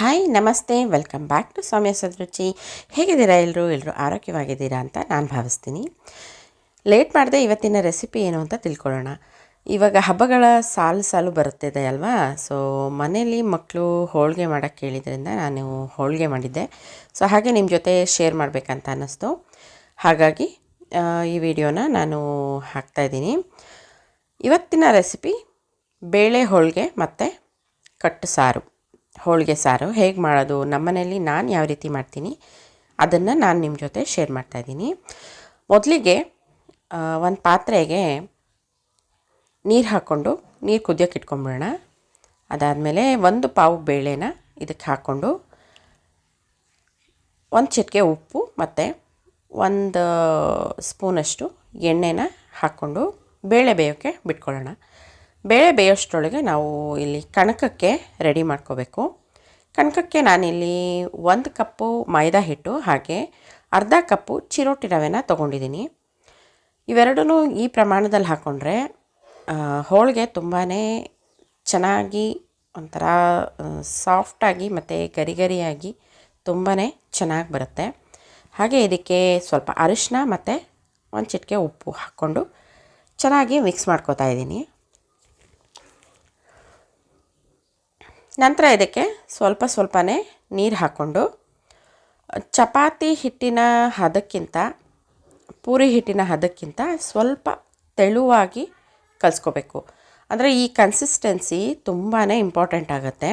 Hi ನಮಸ್ತೆ. Welcome back to Soumya Sadaruchi ಹೇಗಿದ್ದೀರಾ ಎಲ್ಲರೂ ಎಲ್ಲರೂ ಆರೋಗ್ಯವಾಗಿದ್ದೀರಾ ಅಂತ ನಾನು ಭಾವಿಸ್ತೀನಿ. ಲೇಟ್ ಮಾಡಿದೆ ಇವತ್ತಿನ ರೆಸಿಪಿ ಏನು ಅಂತ ತಿಳ್ಕೊಳ್ಳೋಣ. ಇವಾಗ ಹಬ್ಬಗಳ ಸಾಲು ಸಾಲು ಬರುತ್ತಿದೆ ಅಲ್ವಾ? ಸೊ ಮನೇಲಿ ಮಕ್ಕಳು ಹೋಳಿಗೆ ಮಾಡೋಕ್ಕೆ ಕೇಳಿದ್ರಿಂದ ನಾನು ಹೋಳಿಗೆ ಮಾಡಿದ್ದೆ. ಸೊ ಹಾಗೆ ನಿಮ್ಮ ಜೊತೆ ಶೇರ್ ಮಾಡಬೇಕಂತ ಅನ್ನಿಸ್ತು. ಹಾಗಾಗಿ ಈ ವಿಡಿಯೋನ ನಾನು ಹಾಕ್ತಾಯಿದ್ದೀನಿ ಇವತ್ತಿನ ರೆಸಿಪಿ ಬೇಳೆ ಹೋಳಿಗೆ ಮತ್ತು ಕಟ್ಟು ಸಾರು. ಹೋಳಿಗೆ ಸಾರು ಹೇಗೆ ಮಾಡೋದು, ನಮ್ಮನೇಲಿ ನಾನು ಯಾವ ರೀತಿ ಮಾಡ್ತೀನಿ, ಅದನ್ನು ನಾನು ನಿಮ್ಮ ಜೊತೆ ಶೇರ್ ಮಾಡ್ತಾಯಿದ್ದೀನಿ ಮೊದಲಿಗೆ ಒಂದು ಪಾತ್ರೆಗೆ ನೀರು ಹಾಕ್ಕೊಂಡು, ನೀರು ಕುದಿಯೋಕೆ ಇಟ್ಕೊಂಬಿಡೋಣ ಅದಾದಮೇಲೆ ಒಂದು ಪಾವು ಬೇಳೆನ ಇದಕ್ಕೆ ಹಾಕ್ಕೊಂಡು, ಒಂದು ಚಿಟಿಕೆ ಉಪ್ಪು ಮತ್ತು ಒಂದು ಸ್ಪೂನಷ್ಟು ಎಣ್ಣೆನ ಹಾಕ್ಕೊಂಡು ಬೇಳೆ ಬೇಯೋಕ್ಕೆ ಬಿಟ್ಕೊಳ್ಳೋಣ. ಬೇಳೆ ಬೇಯೋಷ್ಟರೊಳಗೆ ನಾವು ಇಲ್ಲಿ ಕಣಕಕ್ಕೆ ರೆಡಿ ಮಾಡ್ಕೋಬೇಕು. ಕಣಕಕ್ಕೆ ನಾನಿಲ್ಲಿ ಒಂದು ಕಪ್ಪು ಮೈದಾ ಹಿಟ್ಟು ಹಾಗೆ ಅರ್ಧ ಕಪ್ಪು ಚಿರೋಟಿ ರವೆನ ತೊಗೊಂಡಿದ್ದೀನಿ. ಇವೆರಡೂ ಈ ಪ್ರಮಾಣದಲ್ಲಿ ಹಾಕ್ಕೊಂಡ್ರೆ ಹೋಳಿಗೆ ತುಂಬಾ ಚೆನ್ನಾಗಿ ಒಂಥರ ಸಾಫ್ಟಾಗಿ ಮತ್ತು ಗರಿ ಗರಿಯಾಗಿ ತುಂಬಾ ಚೆನ್ನಾಗಿ ಬರುತ್ತೆ. ಹಾಗೆ ಇದಕ್ಕೆ ಸ್ವಲ್ಪ ಅರಿಶಿನ ಮತ್ತು ಒಂದು ಚಿಟಿಕೆ ಉಪ್ಪು ಹಾಕ್ಕೊಂಡು ಚೆನ್ನಾಗಿ ಮಿಕ್ಸ್ ಮಾಡ್ಕೋತಾ ಇದ್ದೀನಿ. ನಂತರ ಇದಕ್ಕೆ ಸ್ವಲ್ಪ ಸ್ವಲ್ಪನೇ ನೀರು ಹಾಕ್ಕೊಂಡು ಚಪಾತಿ ಹಿಟ್ಟಿನ ಹದಕ್ಕಿಂತ, ಪೂರಿ ಹಿಟ್ಟಿನ ಹದಕ್ಕಿಂತ ಸ್ವಲ್ಪ ತೆಳುವಾಗಿ ಕಲಿಸ್ಕೋಬೇಕು. ಅಂದರೆ ಈ ಕನ್ಸಿಸ್ಟೆನ್ಸಿ ತುಂಬಾ ಇಂಪಾರ್ಟೆಂಟ್ ಆಗುತ್ತೆ.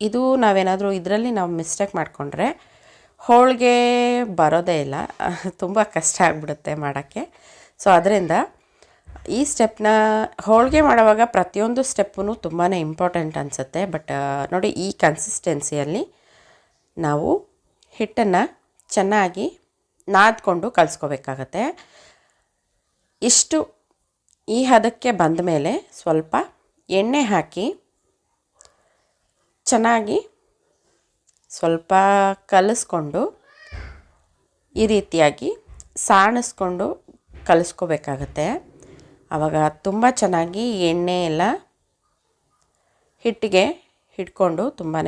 ಇದು ನಾವೇನಾದರೂ ಇದರಲ್ಲಿ ನಾವು ಮಿಸ್ಟೇಕ್ ಮಾಡಿಕೊಂಡ್ರೆ ಹೋಳಿಗೆ ಬರೋದೇ ಇಲ್ಲ. ತುಂಬ ಕಷ್ಟ ಆಗಿಬಿಡುತ್ತೆ ಮಾಡೋಕ್ಕೆ. ಸೊ ಅದರಿಂದ ಈ ಸ್ಟೆಪ್ನ ಹೋಳಿಗೆ ಮಾಡುವಾಗ ಪ್ರತಿಯೊಂದು ಸ್ಟೆಪ್ಪು ತುಂಬಾ ಇಂಪಾರ್ಟೆಂಟ್ ಅನಿಸುತ್ತೆ. ಬಟ್ ನೋಡಿ ಈ ಕನ್ಸಿಸ್ಟೆನ್ಸಿಯಲ್ಲಿ ನಾವು ಹಿಟ್ಟನ್ನು ಚೆನ್ನಾಗಿ ನಾದ್ಕೊಂಡು ಕಲಿಸ್ಕೋಬೇಕಾಗತ್ತೆ. ಇಷ್ಟು ಈ ಹದಕ್ಕೆ ಬಂದ ಮೇಲೆ ಸ್ವಲ್ಪ ಎಣ್ಣೆ ಹಾಕಿ ಚೆನ್ನಾಗಿ ಸ್ವಲ್ಪ ಕಲಿಸ್ಕೊಂಡು ಈ ರೀತಿಯಾಗಿ ಸಾಣಿಸ್ಕೊಂಡು ಕಲಿಸ್ಕೋಬೇಕಾಗತ್ತೆ. ಆವಾಗ ತುಂಬ ಚೆನ್ನಾಗಿ ಎಣ್ಣೆ ಎಲ್ಲ ಹಿಟ್ಟಿಗೆ ಹಿಡ್ಕೊಂಡು ತುಂಬಾ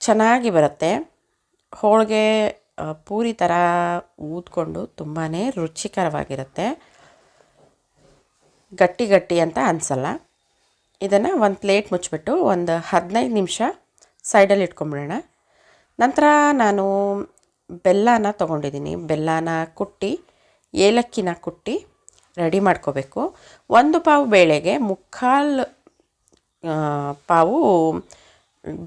ಚೆನ್ನಾಗಿ ಬರುತ್ತೆ. ಹೋಳಿಗೆ ಪೂರಿ ಥರ ಊದ್ಕೊಂಡು ತುಂಬಾ ರುಚಿಕರವಾಗಿರುತ್ತೆ. ಗಟ್ಟಿ ಗಟ್ಟಿ ಅಂತ ಅನಿಸಲ್ಲ. ಇದನ್ನು ಒಂದು ಪ್ಲೇಟ್ ಮುಚ್ಚಿಬಿಟ್ಟು ಒಂದು ಹದಿನೈದು ನಿಮಿಷ ಸೈಡಲ್ಲಿ ಇಟ್ಕೊಂಬಿಡೋಣ. ನಂತರ ನಾನು ಬೆಲ್ಲನ ತೊಗೊಂಡಿದ್ದೀನಿ. ಬೆಲ್ಲನ ಕುಟ್ಟಿ, ಏಲಕ್ಕಿನ ಕುಟ್ಟಿ ರೆಡಿ ಮಾಡ್ಕೋಬೇಕು. ಒಂದು ಪಾವು ಬೇಳೆಗೆ ಮುಕ್ಕಾಲು ಪಾವು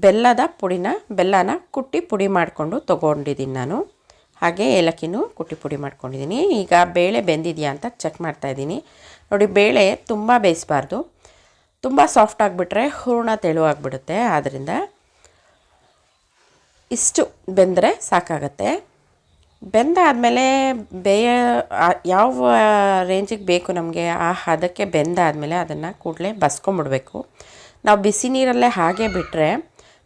ಬೆಲ್ಲದ ಪುಡಿನ, ಬೆಲ್ಲನ ಕುಟ್ಟಿ ಪುಡಿ ಮಾಡಿಕೊಂಡು ತೊಗೊಂಡಿದ್ದೀನಿ ನಾನು. ಹಾಗೆ ಏಲಕ್ಕಿನೂ ಕುಟ್ಟಿ ಪುಡಿ ಮಾಡ್ಕೊಂಡಿದ್ದೀನಿ ಈಗ ಬೇಳೆ ಬೆಂದಿದೆಯಾ ಅಂತ ಚೆಕ್ ಮಾಡ್ತಾಯಿದ್ದೀನಿ ನೋಡಿ, ಬೇಳೆ ತುಂಬ ಬೇಯಿಸಬಾರ್ದು. ತುಂಬ ಸಾಫ್ಟ್ ಆಗಿಬಿಟ್ರೆ ಹೂರ್ಣ ತೆಳುವಾಗಿಬಿಡುತ್ತೆ ಆದ್ದರಿಂದ ಇಷ್ಟು ಬೆಂದರೆ ಸಾಕಾಗತ್ತೆ. ಬೆಂದಾದಮೇಲೆ ಬೇಯ ಯಾವ ರೇಂಜಿಗೆ ಬೇಕು ನಮಗೆ, ಆ ಹದಕ್ಕೆ ಬೆಂದಾದಮೇಲೆ ಅದನ್ನು ಕೂಡಲೇ ಬಸ್ಕೊಂಬಿಡ್ಬೇಕು. ನಾವು ಬಿಸಿ ನೀರಲ್ಲೇ ಹಾಗೆ ಬಿಟ್ಟರೆ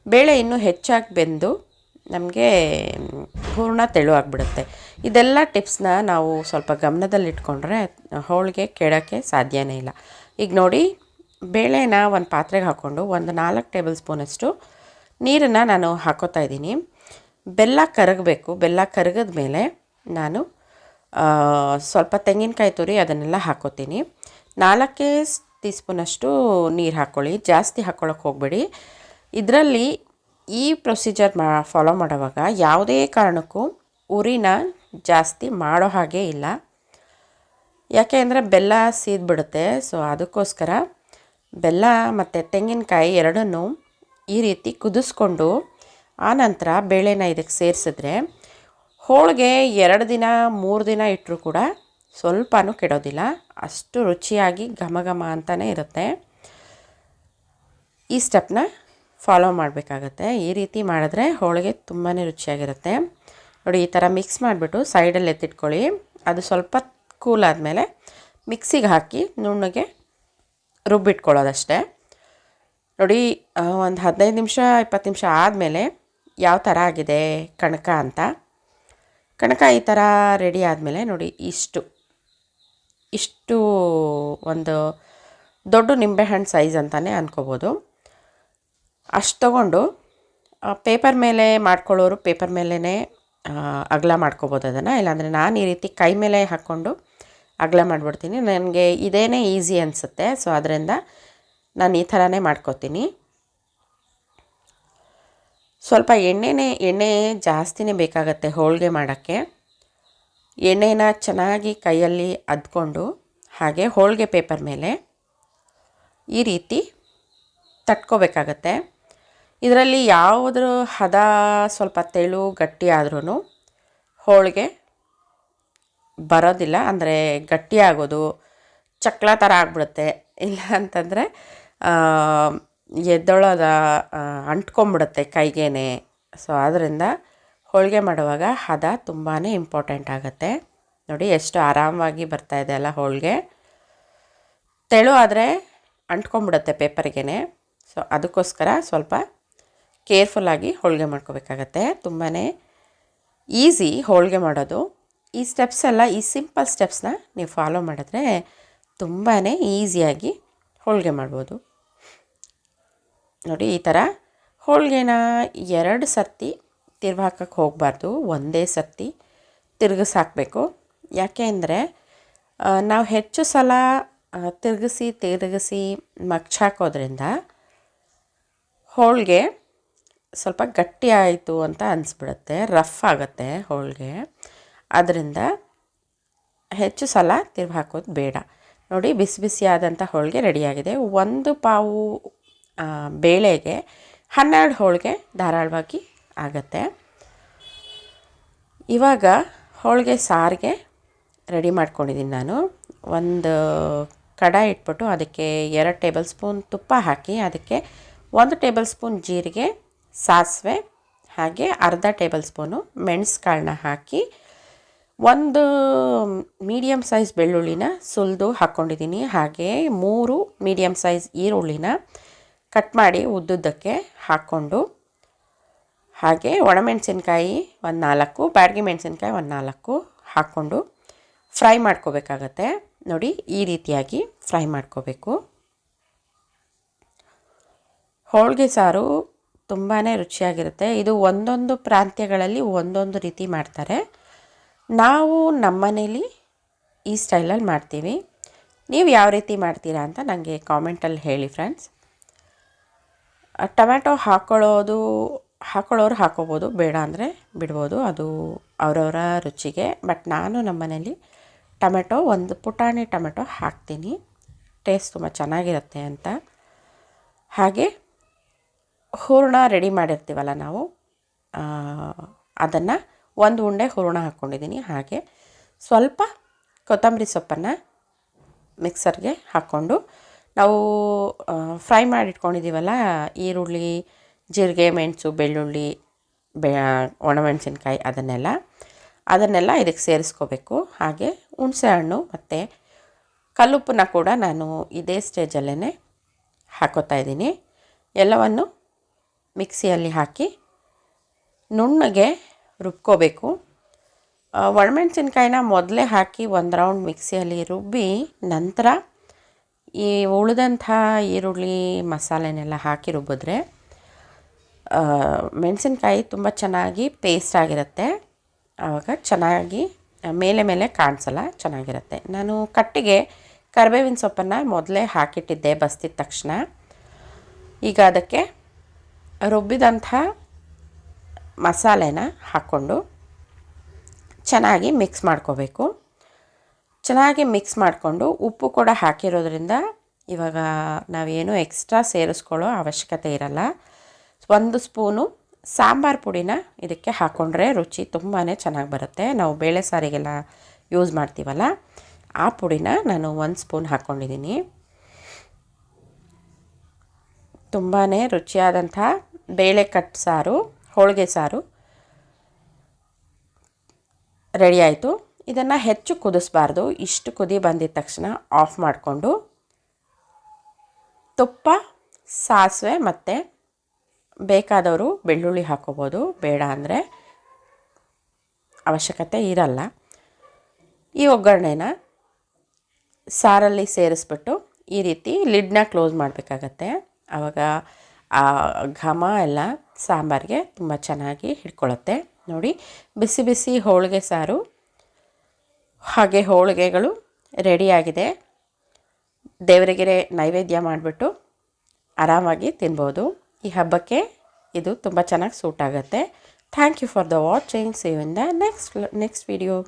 ಬೇಳೆ ಇನ್ನೂ ಹೆಚ್ಚಾಗಿ ಬೆಂದು ನಮಗೆ ಹೂರ್ಣ ತೆಳುವಾಗಿಬಿಡುತ್ತೆ. ಇದೆಲ್ಲ ಟಿಪ್ಸ್ನ ನಾವು ಸ್ವಲ್ಪ ಗಮನದಲ್ಲಿಟ್ಕೊಂಡ್ರೆ ಹೋಳಿಗೆ ಕೆಡೋಕ್ಕೆ ಸಾಧ್ಯನೇ ಇಲ್ಲ. ಈಗ ನೋಡಿ, ಬೇಳೆನ ಒಂದು ಪಾತ್ರೆಗೆ ಹಾಕ್ಕೊಂಡು ಒಂದು ನಾಲ್ಕು ಟೇಬಲ್ ಸ್ಪೂನಷ್ಟು ನೀರನ್ನು ನಾನು ಹಾಕೋತಾ ಇದ್ದೀನಿ. ಬೆಲ್ಲ ಕರಗಬೇಕು. ಬೆಲ್ಲ ಕರಗಿದ ಮೇಲೆ ನಾನು ಸ್ವಲ್ಪ ತೆಂಗಿನಕಾಯಿ ತುರಿ ಅದನ್ನೆಲ್ಲ ಹಾಕೋತೀನಿ. ನಾಲ್ಕೇ ಟೀ ಸ್ಪೂನಷ್ಟು ನೀರು ಹಾಕ್ಕೊಳ್ಳಿ ಜಾಸ್ತಿ ಹಾಕ್ಕೊಳ್ಳೋಕೆ ಹೋಗಬೇಡಿ. ಇದರಲ್ಲಿ ಈ ಪ್ರೊಸೀಜರ್ ಮಾ, ಫಾಲೋ ಮಾಡುವಾಗ ಯಾವುದೇ ಕಾರಣಕ್ಕೂ ಉರಿನ ಜಾಸ್ತಿ ಮಾಡೋ ಹಾಗೆ ಇಲ್ಲ. ಯಾಕೆ ಅಂದರೆ ಬೆಲ್ಲ ಸೀದ್ಬಿಡುತ್ತೆ. ಸೊ, ಅದಕ್ಕೋಸ್ಕರ ಬೆಲ್ಲ ಮತ್ತು ತೆಂಗಿನಕಾಯಿ ಎರಡನ್ನೂ ಈ ರೀತಿ ಕುದಿಸ್ಕೊಂಡು ಆನಂತರ ಬೇಳೆನ ಇದಕ್ಕೆ ಸೇರಿಸಿದ್ರೆ ಹೋಳಿಗೆ ಎರಡು ದಿನ, ಮೂರು ದಿನ ಇಟ್ಟರೂ ಕೂಡ ಸ್ವಲ್ಪನೂ ಕೆಡೋದಿಲ್ಲ. ಅಷ್ಟು ರುಚಿಯಾಗಿ ಘಮ ಘಮ ಅಂತಲೇ ಇರುತ್ತೆ. ಈ ಸ್ಟೆಪ್ನ ಫಾಲೋ ಮಾಡಬೇಕಾಗತ್ತೆ. ಈ ರೀತಿ ಮಾಡಿದ್ರೆ ಹೋಳಿಗೆ ತುಂಬಾ ರುಚಿಯಾಗಿರುತ್ತೆ. ನೋಡಿ, ಈ ಥರ ಮಿಕ್ಸ್ ಮಾಡಿಬಿಟ್ಟು ಸೈಡಲ್ಲಿ ಎತ್ತಿಟ್ಕೊಳ್ಳಿ. ಅದು ಸ್ವಲ್ಪ ಕೂಲ್ ಆದಮೇಲೆ ಮಿಕ್ಸಿಗೆ ಹಾಕಿ ನುಣ್ಣಗೆ ರುಬ್ಬಿಟ್ಕೊಳ್ಳೋದಷ್ಟೇ. ನೋಡಿ ಒಂದು ಹದಿನೈದು ನಿಮಿಷ, ಇಪ್ಪತ್ತು ನಿಮಿಷ ಆದಮೇಲೆ ಯಾವ ಥರ ಆಗಿದೆ ಕಣಕ ಅಂತ. ಕಣಕ ಈ ಥರ ರೆಡಿ ಆದಮೇಲೆ ನೋಡಿ ಇಷ್ಟು ಇಷ್ಟು ಒಂದು ದೊಡ್ಡ ನಿಂಬೆಹಣ್ಣು ಸೈಜ್ ಅಂತಲೇ ಅಂದ್ಕೋಬೋದು ಅಷ್ಟು ತಗೊಂಡು ಪೇಪರ್ ಮೇಲೆ ಮಾಡ್ಕೊಳ್ಳೋರು ಪೇಪರ್ ಮೇಲೇ ಅಗಲ ಮಾಡ್ಕೋಬೋದು ಅದನ್ನು. ಇಲ್ಲಾಂದರೆ ನಾನು ಈ ರೀತಿ ಕೈ ಮೇಲೆ ಹಾಕ್ಕೊಂಡು ಅಗಲ ಮಾಡಿಬಿಡ್ತೀನಿ. ನನಗೆ ಇದೇನೇ ಈಸಿ ಅನಿಸುತ್ತೆ. ಸೊ ಅದರಿಂದ ನಾನು ಈ ಥರನೇ ಮಾಡ್ಕೋತೀನಿ. ಸ್ವಲ್ಪ ಎಣ್ಣೆನೇ, ಎಣ್ಣೆ ಜಾಸ್ತಿನೇ ಬೇಕಾಗತ್ತೆ ಹೋಳಿಗೆ ಮಾಡೋಕ್ಕೆ. ಎಣ್ಣೆನ ಚೆನ್ನಾಗಿ ಕೈಯಲ್ಲಿ ಅದ್ಕೊಂಡು ಹಾಗೆ ಹೋಳಿಗೆ ಪೇಪರ್ ಮೇಲೆ ಈ ರೀತಿ ತಟ್ಕೋಬೇಕಾಗತ್ತೆ. ಇದರಲ್ಲಿ ಯಾವುದ್ರ ಹದ, ಸ್ವಲ್ಪ ತೆಳು, ಗಟ್ಟಿ ಆದ್ರೂ ಹೋಳಿಗೆ ಬರೋದಿಲ್ಲ. ಅಂದರೆ ಗಟ್ಟಿಯಾಗೋದು ಚಕ್ಲ ಥರ ಆಗ್ಬಿಡುತ್ತೆ. ಇಲ್ಲ ಅಂತಂದರೆ ಎದ್ದೊಳದ ಅಂಟ್ಕೊಂಬಿಡುತ್ತೆ ಕೈಗೇನೆ. ಸೊ ಆದ್ದರಿಂದ ಹೋಳಿಗೆ ಮಾಡುವಾಗ ಹದ ತುಂಬಾ ಇಂಪಾರ್ಟೆಂಟ್ ಆಗುತ್ತೆ. ನೋಡಿ ಎಷ್ಟು ಆರಾಮವಾಗಿ ಬರ್ತಾ ಇದೆ ಅಲ್ಲ ಹೋಳಿಗೆ. ತೆಳು ಆದರೆ ಅಂಟ್ಕೊಂಬಿಡುತ್ತೆ ಪೇಪರ್ಗೆ ಸೊ ಅದಕ್ಕೋಸ್ಕರ ಸ್ವಲ್ಪ ಕೇರ್ಫುಲ್ಲಾಗಿ ಹೋಳಿಗೆ ಮಾಡ್ಕೋಬೇಕಾಗತ್ತೆ. ತುಂಬಾ ಈಸಿ ಹೋಳಿಗೆ ಮಾಡೋದು. ಈ ಸ್ಟೆಪ್ಸ್ ಎಲ್ಲ, ಈ ಸಿಂಪಲ್ ಸ್ಟೆಪ್ಸ್ನ ನೀವು ಫಾಲೋ ಮಾಡಿದ್ರೆ ತುಂಬಾ ಈಸಿಯಾಗಿ ಹೋಳಿಗೆ ಮಾಡ್ಬೋದು. ನೋಡಿ, ಈ ಥರ ಹೋಳಿಗೆನ ಎರಡು ಸರ್ತಿ ತಿರ್ವಾಕಕ್ಕೆ ಹೋಗಬಾರ್ದು, ಒಂದೇ ಸರ್ತಿ ತಿರುಗಿಸಾಕಬೇಕು. ಯಾಕೆ ಅಂದರೆ ನಾವು ಹೆಚ್ಚು ಸಲ ತಿರುಗಿಸಿ ತಿರುಗಿಸಿ ಮಗ್ಚಾಕೋದ್ರಿಂದ ಹೋಳಿಗೆ ಸ್ವಲ್ಪ ಗಟ್ಟಿ ಆಯಿತು ಅಂತ ಅನಿಸ್ಬಿಡುತ್ತೆ, ರಫ್ ಆಗುತ್ತೆ ಹೋಳಿಗೆ. ಅದರಿಂದ ಹೆಚ್ಚು ಸಲ ತಿರ್ಗಿ ಹಾಕೋದು ಬೇಡ. ನೋಡಿ, ಬಿಸಿ ಬಿಸಿಯಾದಂಥ ಹೋಳಿಗೆ ರೆಡಿಯಾಗಿದೆ. ಒಂದು ಪಾವು ಬೇಳೆಗೆ ಹನ್ನೆರಡು ಹೋಳಿಗೆ ಧಾರಾಳವಾಗಿ ಆಗತ್ತೆ. ಇವಾಗ ಹೋಳಿಗೆ ಸಾರಿಗೆ ರೆಡಿ ಮಾಡ್ಕೊಂಡಿದ್ದೀನಿ ನಾನು. ಒಂದು ಕಡಾಯಿ ಇಟ್ಬಿಟ್ಟು ಅದಕ್ಕೆ ಎರಡು ಟೇಬಲ್ ಸ್ಪೂನ್ ತುಪ್ಪ ಹಾಕಿ ಅದಕ್ಕೆ ಒಂದು ಟೇಬಲ್ ಸ್ಪೂನ್ ಜೀರಿಗೆ, ಸಾಸಿವೆ ಹಾಗೆ ಅರ್ಧ ಟೇಬಲ್ ಸ್ಪೂನು ಮೆಣಸು ಕಾಳನ್ನ ಹಾಕಿ ಒಂದು ಮೀಡಿಯಮ್ ಸೈಜ್ ಬೆಳ್ಳುಳ್ಳಿನ ಸುಲಿದು ಹಾಕ್ಕೊಂಡಿದ್ದೀನಿ. ಹಾಗೆ ಮೂರು ಮೀಡಿಯಮ್ ಸೈಜ್ ಈರುಳ್ಳಿನ ಕಟ್ ಮಾಡಿ ಉದ್ದುದ್ದಕ್ಕೆ ಹಾಕ್ಕೊಂಡು ಹಾಗೆ ಒಣಮೆಣಸಿನ್ಕಾಯಿ ಒಂದು ನಾಲ್ಕು, ಬ್ಯಾಡಗಿ ಮೆಣಸಿನ್ಕಾಯಿ ಒಂದು ನಾಲ್ಕು ಹಾಕ್ಕೊಂಡು ಫ್ರೈ ಮಾಡ್ಕೋಬೇಕಾಗತ್ತೆ. ನೋಡಿ, ಈ ರೀತಿಯಾಗಿ ಫ್ರೈ ಮಾಡ್ಕೋಬೇಕು. ಹೋಳಿಗೆ ಸಾರು ತುಂಬಾ ರುಚಿಯಾಗಿರುತ್ತೆ. ಇದು ಒಂದೊಂದು ಪ್ರಾಂತ್ಯಗಳಲ್ಲಿ ಒಂದೊಂದು ರೀತಿ ಮಾಡ್ತಾರೆ. ನಾವು ನಮ್ಮನೇಲಿ ಈ ಸ್ಟೈಲಲ್ಲಿ ಮಾಡ್ತೀವಿ. ನೀವು ಯಾವ ರೀತಿ ಮಾಡ್ತೀರಾ ಅಂತ ನನಗೆ ಕಾಮೆಂಟಲ್ಲಿ ಹೇಳಿ ಫ್ರೆಂಡ್ಸ್ ಟೊಮ್ಯಾಟೊ ಹಾಕ್ಕೊಳ್ಳೋದು ಹಾಕ್ಕೊಳ್ಳೋರು ಹಾಕ್ಕೋಬೋದು ಬೇಡ ಅಂದರೆ ಬಿಡ್ಬೋದು. ಅದು ಅವರವರ ರುಚಿಗೆ. ಬಟ್ ನಾನು ನಮ್ಮ ಮನೇಲಿ ಟೊಮೆಟೊ ಒಂದು ಪುಟಾಣಿ ಟೊಮೆಟೊ ಹಾಕ್ತೀನಿ. ಟೇಸ್ಟ್ ತುಂಬ ಚೆನ್ನಾಗಿರುತ್ತೆ ಅಂತ. ಹಾಗೆ ಹೂರಣ ರೆಡಿ ಮಾಡಿರ್ತೀವಲ್ಲ ನಾವು ಅದನ್ನು ಒಂದು ಉಂಡೆ ಹೂರಣ ಹಾಕ್ಕೊಂಡಿದ್ದೀನಿ ಹಾಗೆ ಸ್ವಲ್ಪ ಕೊತ್ತಂಬರಿ ಸೊಪ್ಪನ್ನು ಮಿಕ್ಸರ್ಗೆ ಹಾಕ್ಕೊಂಡು ನಾವು ಫ್ರೈ ಮಾಡಿ ಇಟ್ಕೊಂಡಿದ್ದೀವಲ್ಲ ಈರುಳ್ಳಿ, ಜೀರಿಗೆ, ಮೆಣಸು, ಬೆಳ್ಳುಳ್ಳಿ, ಬೆ ಒಣಮೆಣಸಿನ್ಕಾಯಿ ಅದನ್ನೆಲ್ಲ ಅದನ್ನೆಲ್ಲ ಇದಕ್ಕೆ ಸೇರಿಸ್ಕೋಬೇಕು. ಹಾಗೆ ಹುಣಸೆ ಹಣ್ಣು ಮತ್ತು ಕಲ್ಲುಪ್ಪನ್ನ ಕೂಡ ನಾನು ಇದೇ ಸ್ಟೇಜಲ್ಲೇ ಹಾಕೋತಾ ಇದ್ದೀನಿ. ಎಲ್ಲವನ್ನು ಮಿಕ್ಸಿಯಲ್ಲಿ ಹಾಕಿ ನುಣ್ಣಗೆ ರುಬ್ಕೋಬೇಕು. ಒಣಮೆಣಸಿನ್ಕಾಯಿನ ಮೊದಲೇ ಹಾಕಿ ಒಂದು ರೌಂಡ್ ಮಿಕ್ಸಿಯಲ್ಲಿ ರುಬ್ಬಿ ನಂತರ ಈ ಉಳಿದಂಥ ಈರುಳ್ಳಿ ಮಸಾಲೆನೆಲ್ಲ ಹಾಕಿ ರುಬ್ಬಿದ್ರೆ ಮೆಣಸಿನ್ಕಾಯಿ ತುಂಬ ಚೆನ್ನಾಗಿ ಪೇಸ್ಟ್ ಆಗಿರುತ್ತೆ. ಆವಾಗ ಚೆನ್ನಾಗಿ ಮೇಲೆ ಮೇಲೆ ಕಾಣಿಸಲ್ಲ, ಚೆನ್ನಾಗಿರುತ್ತೆ. ನಾನು ಕಟ್ಟಿಗೆ ಕರಿಬೇವಿನ ಸೊಪ್ಪನ್ನು ಮೊದಲೇ ಹಾಕಿಟ್ಟಿದ್ದೆ, ಬಸ್ತಿದ ತಕ್ಷಣ. ಈಗ ಅದಕ್ಕೆ ರುಬ್ಬಿದಂಥ ಮಸಾಲೆನ ಹಾಕ್ಕೊಂಡು ಚೆನ್ನಾಗಿ ಮಿಕ್ಸ್ ಮಾಡ್ಕೋಬೇಕು. ಚೆನ್ನಾಗಿ ಮಿಕ್ಸ್ ಮಾಡಿಕೊಂಡು ಉಪ್ಪು ಕೂಡ ಹಾಕಿರೋದ್ರಿಂದ ಇವಾಗ ನಾವೇನು ಎಕ್ಸ್ಟ್ರಾ ಸೇರಿಸ್ಕೊಳ್ಳೋ ಅವಶ್ಯಕತೆ ಇರಲ್ಲ. ಒಂದು ಸ್ಪೂನು ಸಾಂಬಾರು ಪುಡಿನ ಇದಕ್ಕೆ ಹಾಕ್ಕೊಂಡ್ರೆ ರುಚಿ ತುಂಬಾ ಚೆನ್ನಾಗಿ ಬರುತ್ತೆ. ನಾವು ಬೇಳೆ ಸಾರಿಗೆಲ್ಲ ಯೂಸ್ ಮಾಡ್ತೀವಲ್ಲ, ಆ ಪುಡಿನ ನಾನು ಒಂದು ಸ್ಪೂನ್ ಹಾಕ್ಕೊಂಡಿದ್ದೀನಿ ತುಂಬಾ ರುಚಿಯಾದಂಥ ಬೇಳೆ ಕಟ್ ಸಾರು, ಹೋಳಿಗೆ ಸಾರು ರೆಡಿ ಆಯಿತು. ಇದನ್ನು ಹೆಚ್ಚು ಕುದಿಸ್ಬಾರ್ದು. ಇಷ್ಟು ಕುದಿ ಬಂದಿದ ತಕ್ಷಣ ಆಫ್ ಮಾಡಿಕೊಂಡು ತುಪ್ಪ, ಸಾಸಿವೆ ಮತ್ತು ಬೇಕಾದವರು ಬೆಳ್ಳುಳ್ಳಿ ಹಾಕೋಬೋದು. ಬೇಡ ಅಂದರೆ ಅವಶ್ಯಕತೆ ಇರಲ್ಲ. ಈ ಒಗ್ಗರಣೆನ ಸಾರಲ್ಲಿ ಸೇರಿಸ್ಬಿಟ್ಟು ಈ ರೀತಿ ಲಿಡ್ನ ಕ್ಲೋಸ್ ಮಾಡಬೇಕಾಗತ್ತೆ. ಆವಾಗ ಆ ಘಮ ಎಲ್ಲ ಸಾಂಬಾರಿಗೆ ತುಂಬ ಚೆನ್ನಾಗಿ ಹಿಡ್ಕೊಳ್ಳುತ್ತೆ ನೋಡಿ, ಬಿಸಿ ಬಿಸಿ ಹೋಳಿಗೆ ಸಾರು ಹಾಗೆ ಹೋಳಿಗೆಗಳು ರೆಡಿಯಾಗಿದೆ. ದೇವರಿಗೆ ನೈವೇದ್ಯ ಮಾಡಿಬಿಟ್ಟು ಆರಾಮಾಗಿ ತಿನ್ಬೋದು. ಈ ಹಬ್ಬಕ್ಕೆ ಇದು ತುಂಬ ಚೆನ್ನಾಗಿ ಸೂಟ್ ಆಗುತ್ತೆ. Thank you for the watching see you in the next next video